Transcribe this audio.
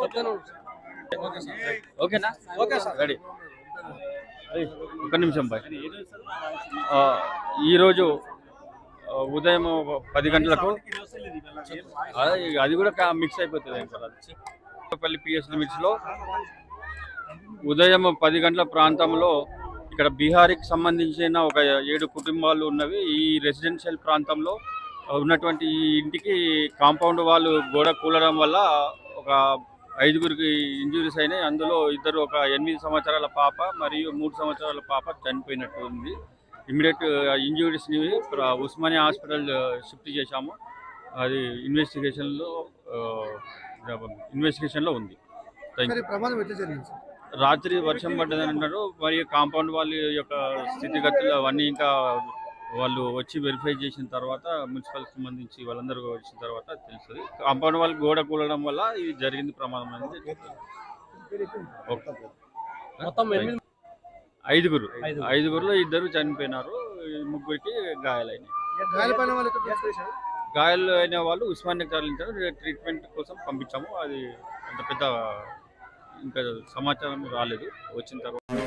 Oke, okay, nah, oke, okay, sah, ఒక నిమిషం bye. ఈరోజు ఉదయం పది గంటలకు అది కూడా మిక్స్ అయిపోతుంది పల్లి పిఎస్ లిమిట్స్లో ఉదయం పది గంటల ప్రాంతంలో ఇక్కడ బీహార్కి సంబంధించిన ఒక ఏడు కుటుంబాలు ఉన్నవి. ఈ రెసిడెన్షియల్ ప్రాంతంలో ఉన్నటువంటి ఇంటికి కాంపౌండ్ వాళ్ళు గోడ కూలడం వల్ల ఒక ఐదుగురికి ఇంజురీస్ అయినాయి. అందులో ఇద్దరు ఒక ఎనిమిది సంవత్సరాల పాప మరియు మూడు సంవత్సరాల పాప చనిపోయినట్టు ఉంది. ఇమీడియట్ ఇంజురీస్ని ఉస్మానియా హాస్పిటల్ షిఫ్ట్ చేశాము. అది ఇన్వెస్టిగేషన్లో ఇన్వెస్టిగేషన్లో ఉంది. రాత్రి వర్షం పడ్డదని అన్నారు. మరియు కాంపౌండ్ వాళ్ళ యొక్క స్థితిగతులు అవన్నీ ఇంకా వాళ్ళు వచ్చి వెరిఫై చేసిన తర్వాత మున్సిపల్ సంబంధించి వాళ్ళందరూ వచ్చిన తర్వాత తెలుస్తుంది. కాంపౌండ్ వాళ్ళు గోడ కూలడం వల్ల ఇది జరిగింది ప్రమాదం అనేది. మొత్తం ఐదుగురు. ఐదుగురులో ఇద్దరు చనిపోయినారు. ముగ్గురికి గాయాలైనాయి? గాయాలు అయిన వాళ్ళు ఉస్మానియా తరలించారు ట్రీట్మెంట్ కోసం పంపించాము. అది అంత పెద్ద ఇంకా సమాచారం రాలేదు. వచ్చిన తర్వాత